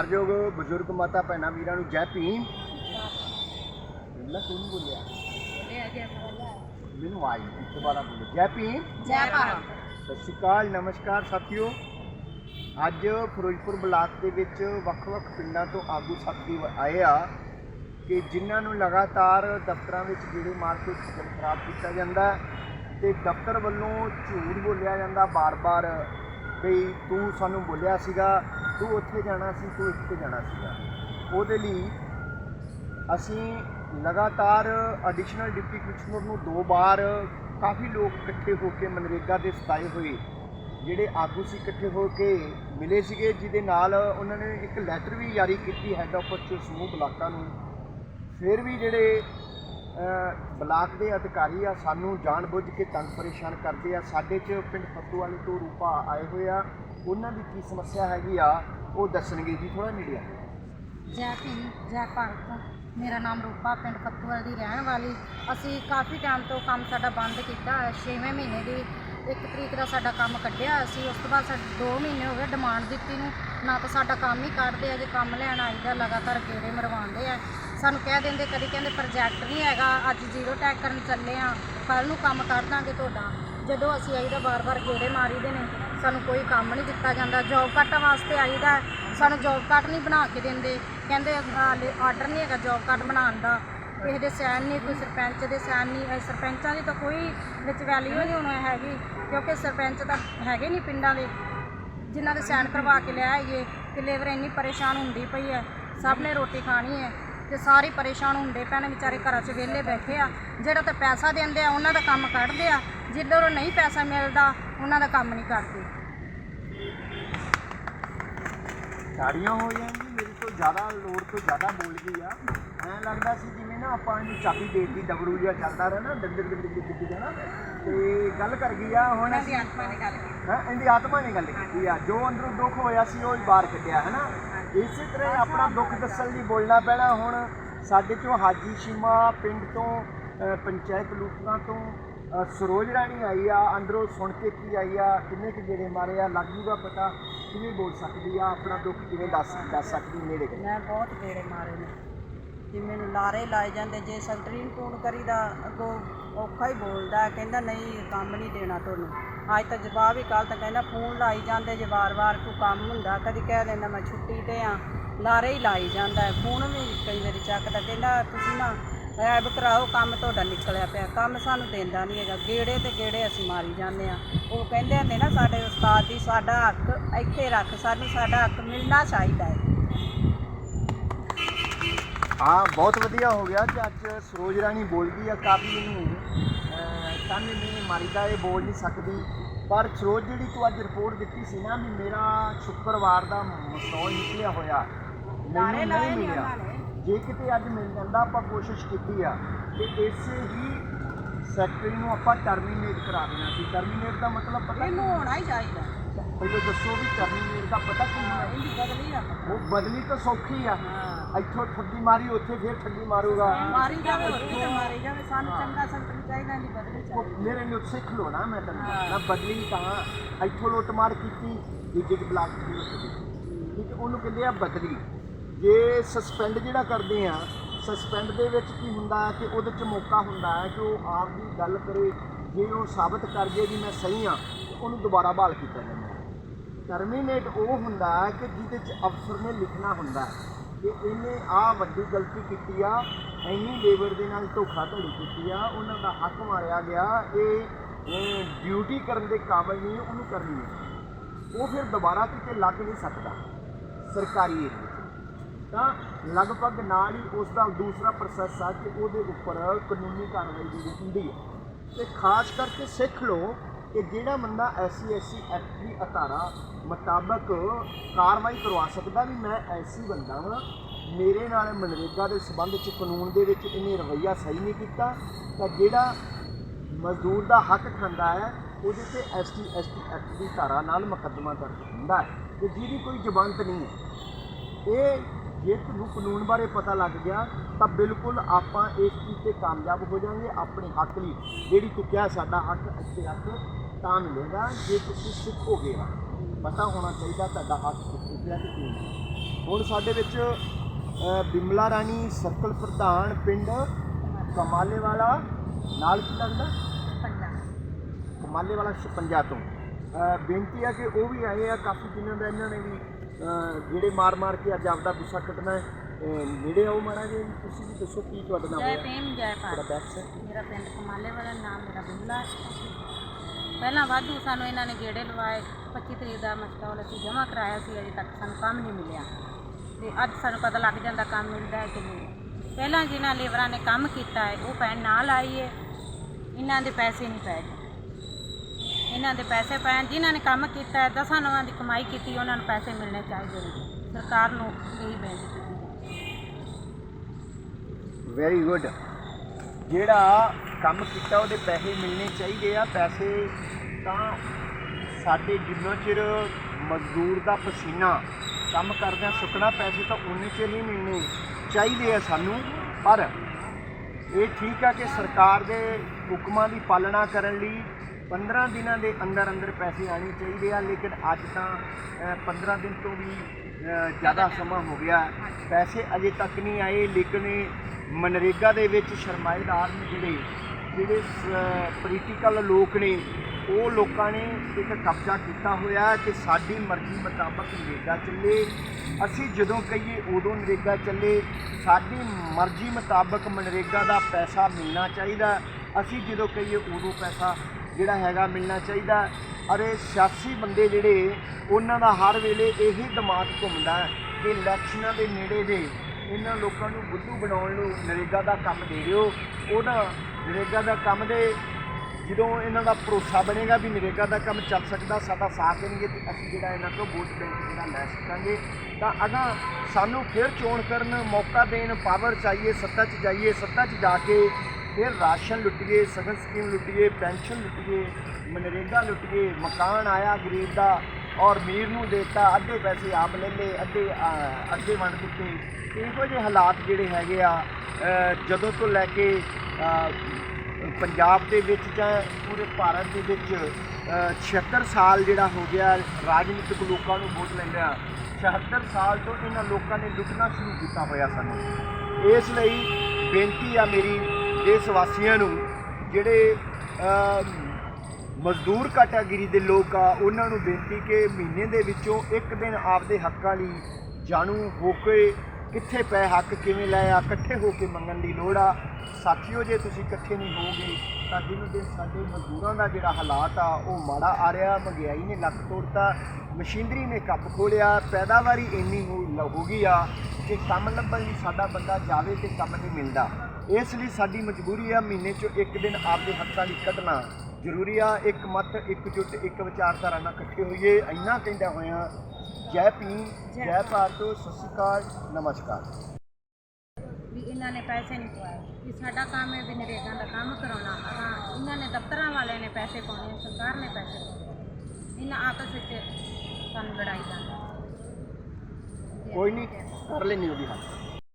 ਸਤਿਕਾਰਯੋਗ ਬਜ਼ੁਰਗ ਮਾਤਾ ਭੈਣਾਂ ਵੀਰਾਂ ਨੂੰ ਜੈ ਭੀਮ। ਪਹਿਲਾਂ ਕੋਈ ਨਹੀਂ ਬੋਲਿਆ? ਮੈਨੂੰ ਆਈ ਦੁਬਾਰਾ ਬੋਲੋ। ਜੈ ਭੀਮ। ਜੈ ਭਾਰਤ। ਸਤਿ ਸ਼੍ਰੀ ਅਕਾਲ ਨਮਸਕਾਰ ਸਾਥੀਓ। ਅੱਜ ਫਿਰੋਜ਼ਪੁਰ ਬਲਾਕ ਦੇ ਵਿੱਚ ਵੱਖ-ਵੱਖ ਪਿੰਡਾਂ ਤੋਂ ਆਗੂ ਸਾਥੀ ਆਏ ਆ ਕਿ ਜਿਨ੍ਹਾਂ ਨੂੰ ਲਗਾਤਾਰ ਦਫ਼ਤਰਾਂ ਵਿੱਚ ਜਿਹੜੇ ਮਾਰ ਕੇ ਸਿਸਟਮ ਖਰਾਬ ਕੀਤਾ ਜਾਂਦਾ ਤੇ ਦਫ਼ਤਰ ਵੱਲੋਂ ਝੂਠ ਬੋਲਿਆ ਜਾਂਦਾ ਬਾਰ-ਬਾਰ ਵੀ ਤੂੰ ਸਾਨੂੰ ਬੋਲਿਆ ਸੀਗਾ ਤੂੰ ਉੱਥੇ ਜਾਣਾ ਸੀ, ਤੂੰ ਇੱਥੇ ਜਾਣਾ ਸੀਗਾ। ਉਹਦੇ ਲਈ ਅਸੀਂ ਲਗਾਤਾਰ ਐਡੀਸ਼ਨਲ ਡਿਪਟੀ ਕਮਿਸ਼ਨਰ ਨੂੰ ਦੋ ਵਾਰ ਕਾਫੀ ਲੋਕ ਇਕੱਠੇ ਹੋ ਕੇ ਮਨਰੇਗਾ ਦੇ ਸਤਾਏ ਹੋਏ, ਜਿਹੜੇ ਆਗੂ ਸੀ ਇਕੱਠੇ ਹੋ ਕੇ ਮਿਲੇ ਸੀਗੇ, ਜਿਹਦੇ ਨਾਲ ਉਹਨਾਂ ਨੇ ਇੱਕ ਲੈਟਰ ਵੀ ਜਾਰੀ ਕੀਤੀ ਹੈੱਡ ਆਫਿਸ ਸਮੂਹ ਬਲਾਕਾਂ ਨੂੰ। ਫਿਰ ਵੀ ਜਿਹੜੇ ਬਲਾਕ ਦੇ ਅਧਿਕਾਰੀ ਆ, ਸਾਨੂੰ ਜਾਣਬੁੱਝ ਕੇ ਤੰਗ ਪਰੇਸ਼ਾਨ ਕਰਦੇ ਆ। ਸਾਡੇ 'ਚ ਪਿੰਡ ਫੱਤੂ ਵਾਲੇ ਤੋਂ ਰੂਪਾ ਆਏ ਹੋਏ ਆ। ਉਹਨਾਂ ਦੀ ਕੀ ਸਮੱਸਿਆ ਹੈਗੀ ਆ, ਉਹ ਦੱਸਣਗੇ ਜੀ ਥੋੜਾ ਮੀਡੀਆ ਜੈ ਭੀਮ, ਜੈ ਭਾਰਤ। ਮੇਰਾ ਨਾਮ ਰੂਪਾ, ਪਿੰਡ ਫੱਤੂਵਾਲ ਦੀ ਰਹਿਣ ਵਾਲੀ। ਅਸੀਂ ਕਾਫੀ ਟਾਈਮ ਤੋਂ ਕੰਮ ਸਾਡਾ ਬੰਦ ਕੀਤਾ ਹੋਇਆ 6ਵੇਂ ਮਹੀਨੇ ਦੀ ਇੱਕ ਤਰੀਕ ਦਾ ਸਾਡਾ ਕੰਮ ਕੱਢਿਆ ਅਸੀਂ। ਉਸ ਤੋਂ ਬਾਅਦ ਸਾਡੇ 2 ਮਹੀਨੇ ਹੋ ਗਏ ਡਿਮਾਂਡ ਦਿੱਤੀ ਨੂੰ। ਨਾ ਤਾਂ ਸਾਡਾ ਕੰਮ ਹੀ ਕੱਢਦੇ ਆ, ਜੇ ਕੰਮ ਲੈਣ ਆਈਦਾ ਲਗਾਤਾਰ ਗੇੜੇ ਮਰਵਾਉਂਦੇ ਆ। ਸਾਨੂੰ ਕਹਿ ਦਿੰਦੇ, ਕਦੀ ਕਹਿੰਦੇ ਪ੍ਰੋਜੈਕਟ ਨਹੀਂ ਹੈਗਾ, ਅੱਜ ਜ਼ੀਰੋ ਟੈਗ ਕਰਨ ਚੱਲੇ ਆ। ਕੱਲ ਨੂੰ ਕੰਮ ਕਰ ਦਾਂਗੇ ਤੁਹਾਡਾ। ਜਦੋਂ ਅਸੀਂ ਆਈਦਾ ਬਾਰ-ਬਾਰ ਗੇੜੇ ਮਾਰੀਦੇ ਨੇ, ਸਾਨੂੰ ਕੋਈ ਕੰਮ ਨਹੀਂ ਦਿੱਤਾ ਜਾਂਦਾ। ਜੌਬ ਕਾਰਡਾਂ ਵਾਸਤੇ ਆਈਦਾ, ਸਾਨੂੰ ਜੌਬ ਕਾਰਡ ਨਹੀਂ ਬਣਾ ਕੇ ਦਿੰਦੇ। ਕਹਿੰਦੇ ਆਰਡਰ ਨਹੀਂ ਹੈਗਾ ਜੌਬ ਕਾਰਡ ਬਣਾਉਣ ਦਾ। ਕਿਸੇ ਦੇ ਸਾਈਨ ਨਹੀਂ, ਕੋਈ ਸਰਪੰਚ ਦੇ ਸਾਈਨ ਨਹੀਂ। ਸਰਪੰਚਾਂ ਦੀ ਤਾਂ ਕੋਈ ਵਿੱਚ ਵੈਲਿਊ ਨਹੀਂ ਹੁਣ ਹੈਗੀ, ਕਿਉਂਕਿ ਸਰਪੰਚ ਤਾਂ ਹੈਗੇ ਨਹੀਂ ਪਿੰਡਾਂ ਦੇ। ਜਿਨ੍ਹਾਂ ਦੇ ਸਾਈਨ ਕਰਵਾ ਕੇ ਲੈ ਆਈਏ ਕਿ ਲੇਬਰ ਇੰਨੀ ਪਰੇਸ਼ਾਨ ਹੁੰਦੀ ਪਈ ਹੈ। ਸਭ ਨੇ ਰੋਟੀ ਖਾਣੀ ਹੈ, ਤੇ ਸਾਰੇ ਪਰੇਸ਼ਾਨ ਹੁੰਦੇ ਪੈਣ ਵਿਚਾਰੇ ਘਰਾਂ 'ਚ ਵਿਹਲੇ ਬੈਠੇ ਆ। ਜਿਹੜਾ ਤਾਂ ਪੈਸਾ ਦਿੰਦੇ ਆ, ਉਹਨਾਂ ਦਾ ਕੰਮ ਕੱਢਦੇ ਆ। ਜਿੱਧਰੋਂ ਨਹੀਂ ਪੈਸਾ ਮਿਲਦਾ ਉਹਨਾਂ ਦਾ ਕੰਮ ਨਹੀਂ ਕਰਦੇ। ਸਾੜੀਆਂ ਹੋ ਜਾਂਦੀ ਮੇਰੇ ਤੋਂ ਜ਼ਿਆਦਾ ਲੋੜ ਤੋਂ ਜ਼ਿਆਦਾ ਬੋਲ ਗਈ ਆ। ਐਂ ਲੱਗਦਾ ਸੀ ਜਿਵੇਂ ਨਾ ਆਪਾਂ ਇਹਨੂੰ ਚਾਬੀ ਦੇ ਦਿੱਤੀ ਡਬਰੂ ਜਿਹਾ ਚੱਲਦਾ ਰਿਹਾ ਨਾ ਡਿੱਗ ਡਿੱਗ ਡਿੱਗ ਜਾਣਾ ਤੇ ਗੱਲ ਕਰ ਗਈ ਆ ਹੁਣ ਉਹਨਾਂ ਦੀ ਆਤਮਾ ਨੇ ਗੱਲ ਕੀਤੀ। ਹਾਂ ਇਹਦੀ ਆਤਮਾ ਨੇ ਗੱਲ ਕੀਤੀ ਆ। ਜੋ ਅੰਦਰੋਂ ਦੁੱਖ ਹੋਇਆ ਸੀ ਉਹ ਹੀ ਬਾਹਰ ਕੱਢਿਆ ਹੈ ਨਾ ਇਸੇ ਤਰ੍ਹਾਂ ਹੀ ਆਪਣਾ ਦੁੱਖ ਦੱਸਣ ਲਈ ਬੋਲਣਾ ਪੈਣਾ ਹੁਣ ਸਾਡੇ ਚੋਂ ਹਾਜੀ ਸ਼ੀਮਾ ਪਿੰਡ ਤੋਂ ਅ, ਪੰਚਾਇਤ ਲੂਕਣਾ ਤੋਂ ਸਰੋਜ ਰਾਣੀ ਆਈ ਆ, ਅੰਦਰੋਂ ਸੁਣ ਕੇ ਕੀ ਆਈ ਆ, ਕਿੰਨੇ ਕੁ ਜਿਹੜੇ ਮਾਰੇ ਆ, ਲੱਗ ਜੂਗਾ ਪਤਾ, ਕਿਵੇਂ ਬੋਲ ਸਕਦੀ ਆ, ਆਪਣਾ ਦੁੱਖ ਕਿਵੇਂ ਦੱਸ ਦੱਸ ਸਕਦੀ ਨੇੜੇ ਕੇ ਮੈਂ ਬਹੁਤ ਗੇੜੇ ਮਾਰੇ ਨੇ। ਕਿ ਮੈਨੂੰ ਲਾਰੇ ਲਾਏ ਜਾਂਦੇ, ਜੇ ਸੈਕਟਰੀ ਨੂੰ ਫੋਨ ਕਰੀਦਾ, ਅੱਗੋਂ ਔਖਾ ਹੀ ਬੋਲਦਾ ਕਹਿੰਦਾ ਨਹੀਂ ਕੰਮ ਨਹੀਂ ਦੇਣਾ ਤੁਹਾਨੂੰ। ਅੱਜ ਤਾਂ ਜਵਾਬ ਹੀ ਕੱਲ ਤਾਂ ਕਹਿੰਦਾ ਫੋਨ ਲਾਈ ਜਾਂਦੇ ਜੇ ਵਾਰ-ਵਾਰ ਕੋਈ ਕੰਮ ਹੁੰਦਾ, ਕਦੀ ਕਹਿ ਦਿੰਦਾ ਮੈਂ ਛੁੱਟੀ ਤੇ ਆ। ਲਾਰੇ ਹੀ ਲਾਈ ਜਾਂਦਾ ਫੋਨ ਵੀ ਕਈ ਵਾਰੀ ਚੱਕਦਾ, ਕਹਿੰਦਾ ਤੁਸੀਂ ਨਾ ਐਬ ਕਰਾਓ ਕੰਮ ਤੁਹਾਡਾ ਨਿਕਲਿਆ ਪਿਆ। ਕੰਮ ਸਾਨੂੰ ਦਿੰਦਾ ਨਹੀਂ ਹੈਗਾ। ਗੇੜੇ ਤੇ ਗੇੜੇ ਅਸੀਂ ਮਾਰੀ ਜਾਂਦੇ ਆ ਉਹ ਕਹਿੰਦੇ ਹੁੰਦੇ ਨਾ ਸਾਡੇ ਉਸਤਾਦ ਦੀ ਸਾਡਾ ਹੱਕ ਇੱਥੇ ਰੱਖ ਸਾਨੂੰ ਸਾਡਾ ਹੱਕ ਮਿਲਣਾ ਚਾਹੀਦਾ ਹੈ। ਹਾਂ ਬਹੁਤ ਵਧੀਆ ਹੋ ਗਿਆ ਕਿ ਅੱਜ ਸਰੋਜ ਰਾਣੀ ਬੋਲ ਗਈ ਆ ਕਾਫੀ ਇਹਨੂੰ ਤਾਨੇ ਨੇ ਮਾਰੀਦਾ ਇਹ ਬੋਲ ਨਹੀਂ ਸਕਦੀ। ਪਰ ਸਰੋਜ ਜਿਹੜੀ ਤੂੰ ਅੱਜ ਰਿਪੋਰਟ ਦਿੱਤੀ ਸੀ ਨਾ ਵੀ ਮੇਰਾ ਸ਼ੁੱਕਰਵਾਰ ਦਾ ਮਸੌਲ ਨਿਕਲਿਆ ਹੋਇਆ ਮੈਨੂੰ ਨਹੀਂ ਮਿਲਿਆ। ਜੇ ਕਿਤੇ ਅੱਜ ਮਿਲ ਜਾਂਦਾ ਆਪਾਂ ਕੋਸ਼ਿਸ਼ ਕੀਤੀ ਆ ਕਿ ਇਸੇ ਹੀ ਸੈਕਟਰੀ ਨੂੰ ਆਪਾਂ ਟਰਮੀਨੇਟ ਕਰਾ ਦੇਣਾ ਸੀ। ਟਰਮੀਨੇਟ ਦਾ ਮਤਲਬ ਪਤਾ ਇਹਨੂੰ ਹੋਣਾ ਹੀ ਚਾਹੀਦਾ। ਪਹਿਲੇ ਦੱਸੋ ਵੀ ਟਰਮੀਨੇਟ ਦਾ ਪਤਾ ਕੀ ਹੁੰਦਾ? ਇਹਦੀ ਬਦਲੀ ਆ। ਉਹ ਬਦਲੀ ਤਾਂ ਸੌਖੀ ਆ। ਹਾਂ। ਇੱਥੋਂ ਠੱਗੀ ਮਾਰੀ ਉੱਥੇ ਫੇਰ ਠੱਗੀ ਮਾਰੂਗਾ। ਮਾਰੀ ਜਾਵੇ ਤਾਂ ਮਾਰੀ ਜਾਵੇ। ਸਾਨੂੰ ਚੰਗਾ ਸੰਤਰੀ ਚਾਹੀਦਾ ਇਹਦੀ ਬਦਲੀ ਚਾਹੀਦੀ। ਮੇਰੇ ਨੂੰ ਸਿੱਖ ਲੋ ਨਾ ਮੈਂ ਤੈਨੂੰ। ਹਾਂ। ਨਾ ਬਦਲੀ ਤਾਂ ਇੱਥੋਂ ਲੁੱਟਮਾਰ ਕੀਤੀ ਦੂਜੇ ਬਲਾਕ ਦੀ ਠੀਕ ਹੈ, ਉਹਨੂੰ ਕਹਿੰਦੇ ਆ ਬਦਲੀ। ਜੇ ਸਸਪੈਂਡ ਜਿਹੜਾ ਕਰਦੇ ਆ ਸਸਪੈਂਡ ਦੇ ਵਿੱਚ ਕੀ ਹੁੰਦਾ ਕਿ ਉਹਦੇ 'ਚ ਮੌਕਾ ਹੁੰਦਾ ਹੈ ਕਿ ਉਹ ਆਪ ਦੀ ਗੱਲ ਕਰੇ, ਜੇ ਉਹ ਸਾਬਤ ਕਰ ਜੇ ਵੀ ਮੈਂ ਸਹੀ ਆ ਉਹਨੂੰ ਦੁਬਾਰਾ ਬਹਾਲ ਕੀਤਾ ਜਾਂਦਾ ਟਰਮੀਨੇਟ ਉਹ ਹੁੰਦਾ ਹੈ ਕਿ ਜਿਹਦੇ 'ਚ ਅਫਸਰ ਨੇ ਲਿਖਣਾ ਹੁੰਦਾ ਕਿ ਇਹਨੇ ਆ ਵੱਡੀ ਗਲਤੀ ਕੀਤੀ ਆ, ਇੰਨੀ ਲੇਬਰ ਦੇ ਨਾਲ ਧੋਖਾਧੜੀ ਕੀਤੀ ਆ, ਉਹਨਾਂ ਦਾ ਹੱਕ ਮਾਰਿਆ ਗਿਆ, ਇਹ ਡਿਊਟੀ ਕਰਨ ਦੇ ਕਾਬਿਲ ਨਹੀਂ, ਉਹਨੂੰ ਕਰਨੀ ਹੈ। ਉਹ ਫਿਰ ਦੁਬਾਰਾ ਕਿਤੇ ਲੱਗ ਨਹੀਂ ਸਕਦਾ, ਸਰਕਾਰੀ ਏਰੀਆ ਤਾਂ ਲਗਭਗ ਨਾਲ ਹੀ ਉਸ ਦਾ ਦੂਸਰਾ ਪ੍ਰੋਸੈਸ ਆ ਕਿ ਉਹਦੇ ਉੱਪਰ ਕਾਨੂੰਨੀ ਕਾਰਵਾਈ ਜਿਹੜੀ ਹੁੰਦੀ ਹੈ। ਤੇ ਖਾਸ ਕਰਕੇ ਸਿੱਖ ਲਓ ਕਿ ਜਿਹੜਾ ਬੰਦਾ ਐਸਸੀ ਐਸਸੀ ਐਕਟ ਦੀ ਅਧਾਰਾ ਮੁਤਾਬਕ ਕਾਰਵਾਈ ਕਰਵਾ ਸਕਦਾ ਵੀ ਮੈਂ ਐਸੀ ਬੰਦਾ ਹਾਂ ਮੇਰੇ ਨਾਲ ਮਨਰੇਗਾ ਦੇ ਸਬੰਧ ਚ ਕਾਨੂੰਨ ਦੇ ਵਿੱਚ ਇਹਨੇ ਰਵੱਈਆ ਸਹੀ ਨਹੀਂ ਕੀਤਾ, ਤਾਂ ਜਿਹੜਾ ਮਜ਼ਦੂਰ ਦਾ ਹੱਕ ਖਾਂਦਾ ਹੈ, ਉਹਦੇ ਤੇ ਐਸਟੀ ਐਸਟੀ ਐਕਟ ਦੀ ਧਾਰਾ ਨਾਲ ਮੁਕੱਦਮਾ ਦਰਜ ਹੁੰਦਾ ਹੈ। ਤੇ ਜਿਹਦੀ ਕੋਈ ਜ਼ਮਾਨਤ ਨਹੀਂ ਹੈ। ਇਹ ਜੇ ਤੁਹਾਨੂੰ ਕਾਨੂੰਨ ਬਾਰੇ ਪਤਾ ਲੱਗ ਗਿਆ ਤਾਂ ਬਿਲਕੁਲ ਆਪਾਂ ਇਸ ਚੀਜ਼ ਤੇ ਕਾਮਯਾਬ ਹੋ ਜਾਵਾਂਗੇ ਆਪਣੇ ਹੱਕ ਲਈ। ਜਿਹੜੀ ਤੂੰ ਕਿਹਾ ਸਾਡਾ ਹੱਕ ਇੱਥੇ ਹੱਕ ਤਾਂ ਮਿਲੇਗਾ ਜੇ ਤੁਸੀਂ ਸਿੱਖੋਗੇ ਪਤਾ ਹੋਣਾ ਚਾਹੀਦਾ ਤੁਹਾਡਾ ਹੱਕ ਕਿੱਥੇ ਪਿਆ ਤੇ ਕਿਉਂ ਹੁਣ ਸਾਡੇ ਵਿੱਚ ਬਿਮਲਾ ਰਾਣੀ ਸਰਕਲ ਪ੍ਰਧਾਨ ਪਿੰਡ ਕਮਾਲੇ ਵਾਲਾ ਨਾਲ ਕੀ ਲੱਗਦਾ? ਕਮਾਲੇ ਵਾਲਾ 56 ਤੋਂ। ਬੇਨਤੀ ਹੈ ਕਿ ਉਹ ਵੀ ਆਏ ਆ ਕਾਫੀ ਦਿਨਾਂ ਦਾ ਇਹਨਾਂ ਨੇ ਵੀ ਜਿਹੜੇ ਮਾਰ ਮਾਰ ਕੇ ਅੱਜ ਆਪਦਾ ਗੁੱਸਾ ਕੱਢਣਾ ਹੈ। ਨੇੜੇ ਆਓ ਮਾੜਾ ਜੀ ਤੁਸੀਂ ਵੀ ਦੱਸੋ ਕੀ ਤੁਹਾਡਾ ਨਾਮ ਜੈ ਹੈ ਭੀਮ ਜੈ ਤੁਹਾਡਾ ਭਾਰਤ। ਬੈਕ ਸਾਈਡ ਮੇਰਾ ਪਿੰਡ ਕਮਾਲੇ ਵਾਲਾ ਨਾਮ ਮੇਰਾ ਬਿਮਲਾ ਪਹਿਲਾਂ ਵਾਧੂ ਸਾਨੂੰ ਇਹਨਾਂ ਨੇ ਗੇੜੇ ਲਵਾਏ। 25 ਤਰੀਕ ਦਾ ਮਸਟਾਲ ਅਸੀਂ ਜਮ੍ਹਾਂ ਕਰਾਇਆ ਸੀ ਅਜੇ ਤੱਕ ਸਾਨੂੰ ਕੰਮ ਨਹੀਂ ਮਿਲਿਆ। ਤੇ ਅੱਜ ਸਾਨੂੰ ਪਤਾ ਲੱਗ ਜਾਂਦਾ ਕੰਮ ਮਿਲਦਾ ਹੈ ਕਿ ਨਹੀਂ। ਪਹਿਲਾਂ ਜਿਨ੍ਹਾਂ ਲੇਬਰਾਂ ਨੇ ਕੰਮ ਕੀਤਾ ਹੈ ਉਹ ਪੈਣ ਨਾਲ ਆਈ ਹੈ। ਇਹਨਾਂ ਦੇ ਪੈਸੇ ਨਹੀਂ ਪਏ ਇਹਨਾਂ ਦੇ ਪੈਸੇ ਪੈਣ, ਜਿਨ੍ਹਾਂ ਨੇ ਕੰਮ ਕੀਤਾ ਹੈ ਦਸਾਂ ਨਵਾਂ ਦੀ ਕਮਾਈ ਕੀਤੀ, ਉਹਨਾਂ ਨੂੰ ਪੈਸੇ ਮਿਲਣੇ ਚਾਹੀਦੇ ਨੇ। ਸਰਕਾਰ ਨੂੰ ਇਹੀ ਬੇਨਤੀ ਕੀਤੀ ਵੈਰੀ ਗੁੱਡ ਜਿਹੜਾ ਕੰਮ ਕੀਤਾ, ਉਹਦੇ ਪੈਸੇ ਮਿਲਣੇ ਚਾਹੀਦੇ ਆ। ਪੈਸੇ ਤਾਂ ਸਾਡੇ ਜਿੰਨਾ ਚਿਰ ਮਜ਼ਦੂਰ ਦਾ ਪਸੀਨਾ ਕੰਮ ਕਰਦਿਆਂ ਸੁੱਕਣਾ, ਪੈਸੇ ਤਾਂ ਉਨੇ ਚਿਰ ਨਹੀਂ ਮਿਲਣੇ ਚਾਹੀਦੇ ਆ ਸਾਨੂੰ। ਪਰ ਇਹ ਠੀਕ ਆ ਕਿ ਸਰਕਾਰ ਦੇ ਹੁਕਮਾਂ ਦੀ ਪਾਲਣਾ ਕਰਨ ਲਈ 15 ਦਿਨਾਂ ਦੇ ਅੰਦਰ ਅੰਦਰ ਪੈਸੇ ਆਣੇ ਚਾਹੀਦੇ ਆ ਲੇਕਿਨ ਅੱਜ ਤਾਂ ਅ, 15 ਦਿਨ ਤੋਂ ਵੀ ਜ਼ਿਆਦਾ ਸਮਾਂ ਹੋ ਗਿਆ। ਪੈਸੇ ਅਜੇ ਤੱਕ ਨਹੀਂ ਆਏ ਲੇਕਿਨ ਮਨਰੇਗਾ ਦੇ ਵਿੱਚ ਸ਼ਰਮਾਏਦਾਰ ਨੇ ਜਿਹੜੇ ਜਿਹੜੇ ਪੋਲੀਟੀਕਲ ਲੋਕ ਨੇ ਉਹ ਲੋਕਾਂ ਨੇ ਇੱਕ ਕਬਜ਼ਾ ਕੀਤਾ ਹੋਇਆ ਕਿ ਸਾਡੀ ਮਰਜ਼ੀ ਮੁਤਾਬਕ ਨਰੇਗਾ ਚੱਲੇ। ਅਸੀਂ ਜਦੋਂ ਕਹੀਏ ਉਦੋਂ ਨਰੇਗਾ ਚੱਲੇ। ਸਾਡੀ ਮਰਜ਼ੀ ਮੁਤਾਬਕ ਮਨਰੇਗਾ ਦਾ ਪੈਸਾ ਮਿਲਣਾ ਚਾਹੀਦਾ। ਅਸੀਂ ਜਦੋਂ ਕਹੀਏ ਉਦੋਂ ਪੈਸਾ ਜਿਹੜਾ ਹੈਗਾ ਮਿਲਣਾ ਚਾਹੀਦਾ। ਅਰੇ ਸਿਆਸੀ ਬੰਦੇ ਜਿਹੜੇ, ਉਹਨਾਂ ਦਾ ਹਰ ਵੇਲੇ ਇਹੀ ਦਿਮਾਗ ਘੁੰਮਦਾ ਕਿ ਇਲੈਕਸ਼ਨਾਂ ਦੇ ਨੇੜੇ ਦੇ ਇਹਨਾਂ ਲੋਕਾਂ ਨੂੰ ਬੁੱਧੂ ਬਣਾਉਣ ਨੂੰ ਨਰੇਗਾ ਦਾ ਕੰਮ ਦੇ ਦਿਓ। ਉਹਨਾਂ ਨਰੇਗਾ ਦਾ ਕੰਮ ਦੇ, ਜਦੋਂ ਇਹਨਾਂ ਦਾ ਭਰੋਸਾ ਬਣੇਗਾ ਵੀ ਨਰੇਗਾ ਦਾ ਕੰਮ ਚੱਲ ਸਕਦਾ, ਸਾਡਾ ਸਾਥ ਦੇਣਗੇ ਤੇ ਅਸੀਂ ਜਿਹੜਾ ਇਹਨਾਂ ਤੋਂ ਵੋਟ ਬੈਂਕ ਜਿਹੜਾ ਲੈ ਸਕਾਂਗੇ। ਤਾਂ ਅਗਾਂ ਸਾਨੂੰ ਫਿਰ ਚੋਣ ਕਰਨ ਮੌਕਾ ਦੇਣ ਪਾਵਰ ਚਾਹੀਏ, ਸੱਤਾ 'ਚ ਜਾਈਏ, ਸੱਤਾ 'ਚ ਜਾ ਕੇ ਫਿਰ ਰਾਸ਼ਨ ਲੁੱਟੀਏ ਸਗਨ ਸਕੀਮ ਲੁੱਟੀਏ ਪੈਨਸ਼ਨ ਲੁੱਟੀਏ ਮਨਰੇਗਾ ਲੁੱਟੀਏ ਮਕਾਨ ਆਇਆ ਗਰੀਬ ਦਾ ਔਰ ਅਮੀਰ ਨੂੰ ਦੇਤਾ ਅੱਧੇ ਪੈਸੇ ਆਪ ਲੈ ਲਏ ਅੱਧੇ ਅ, ਅੱਗੇ ਵੰਡ ਦਿੱਤੇ। ਇਹੋ ਜਿਹੇ ਹਾਲਾਤ ਜਿਹੜੇ ਹੈਗੇ ਆ ਜਦੋਂ ਤੋਂ ਲੈ ਕੇ ਪੰਜਾਬ ਦੇ ਵਿੱਚ ਜਾਂ ਪੂਰੇ ਭਾਰਤ ਦੇ ਵਿੱਚ ਅ, 76 ਸਾਲ ਜਿਹੜਾ ਹੋ ਗਿਆ ਰਾਜਨੀਤਿਕ ਲੋਕਾਂ ਨੂੰ ਵੋਟ ਲੈਂਦਿਆਂ 76 ਸਾਲ ਤੋਂ ਇਹਨਾਂ ਲੋਕਾਂ ਨੇ ਲੁੱਟਣਾ ਸ਼ੁਰੂ ਕੀਤਾ ਹੋਇਆ ਸਾਨੂੰ। ਇਸ ਲਈ ਬੇਨਤੀ ਆ ਮੇਰੀ ਦੇਸ਼ ਵਾਸੀਆਂ ਨੂੰ ਜਿਹੜੇ ਮਜ਼ਦੂਰ ਕੈਟਾਗਰੀ ਦੇ ਲੋਕ ਆ, ਉਹਨਾਂ ਨੂੰ ਬੇਨਤੀ ਕਿ ਮਹੀਨੇ ਦੇ ਵਿੱਚੋਂ ਇੱਕ ਦਿਨ ਆਪਦੇ ਹੱਕਾਂ ਲਈ ਜਾਣੂ ਹੋ ਕੇ ਕਿੱਥੇ ਪਏ ਹੱਕ ਕਿਵੇਂ ਲੈ ਆ, ਇਕੱਠੇ ਹੋ ਕੇ ਮੰਗਣ ਦੀ ਲੋੜ ਆ। ਸਾਥੀਓ, ਜੇ ਤੁਸੀਂ ਇਕੱਠੇ ਨਹੀਂ ਹੋਗੇ ਤਾਂ ਦਿਨੋ ਦਿਨ ਸਾਡੇ ਮਜ਼ਦੂਰਾਂ ਦਾ ਜਿਹੜਾ ਹਾਲਾਤ ਆ, ਉਹ ਮਾੜਾ ਆ ਰਿਹਾ। ਮਹਿੰਗਾਈ ਨੇ ਲੱਕ ਤੋੜਤਾ, ਮਸ਼ੀਨਰੀ ਨੇ ਕੱਪ ਖੋਲਿਆ ਪੈਦਾਵਾਰੀ ਇੰਨੀ ਹੋ ਲ- ਹੋ ਗਈ ਆ ਕਿ ਕੰਮ ਲੱਭਣ ਲਈ ਸਾਡਾ ਬੰਦਾ ਜਾਵੇ ਤੇ ਕੰਮ ਨਹੀਂ ਮਿਲਦਾ। ਇਸ ਲਈ ਸਾਡੀ ਮਜਬੂਰੀ ਆ ਮਹੀਨੇ 'ਚੋਂ ਇੱਕ ਦਿਨ ਆਪਦੇ ਹੱਕਾਂ ਲਈ ਕੱਢਣਾ ਜ਼ਰੂਰੀ ਆ। ਇੱਕ ਮਤ ਇੱਕ ਜੁੱਟ ਇੱਕ ਵਿਚਾਰਧਾਰਾ ਨਾਲ ਇਕੱਠੇ ਹੋਈਏ। ਇੰਨਾ ਕਹਿੰਦਾ ਹੋਇਆ ਜੈ ਭੀਮ ਜੈ ਭਾਰਤ ਸਤਿ ਸ਼੍ਰੀ ਅਕਾਲ ਨਮਸਕਾਰ। ਵੀ ਇਹਨਾਂ ਨੇ ਪੈਸੇ ਨਹੀਂ ਪਵਾਏ ਵੀ ਸਾਡਾ ਕੰਮ ਹੈ ਵੀ ਨਰੇਗਾ ਦਾ ਕੰਮ ਕਰਾਉਣਾ। ਹਾਂ ਇਹਨਾਂ ਨੇ ਦਫ਼ਤਰਾਂ ਵਾਲਿਆਂ ਨੇ ਪੈਸੇ ਪਾਉਣੇ ਸਰਕਾਰ ਨੇ ਪੈਸੇ ਪਾਉਣੇ ਇਹਨਾਂ ਆਪਸ ਵਿੱਚ ਸਾਨੂੰ ਲੜਾਈ ਜਾਂਦੀ ਕੋਈ ਨਹੀਂ ਕਰ ਲੈਣੀ ਉਹਦੀ ਹੱਲ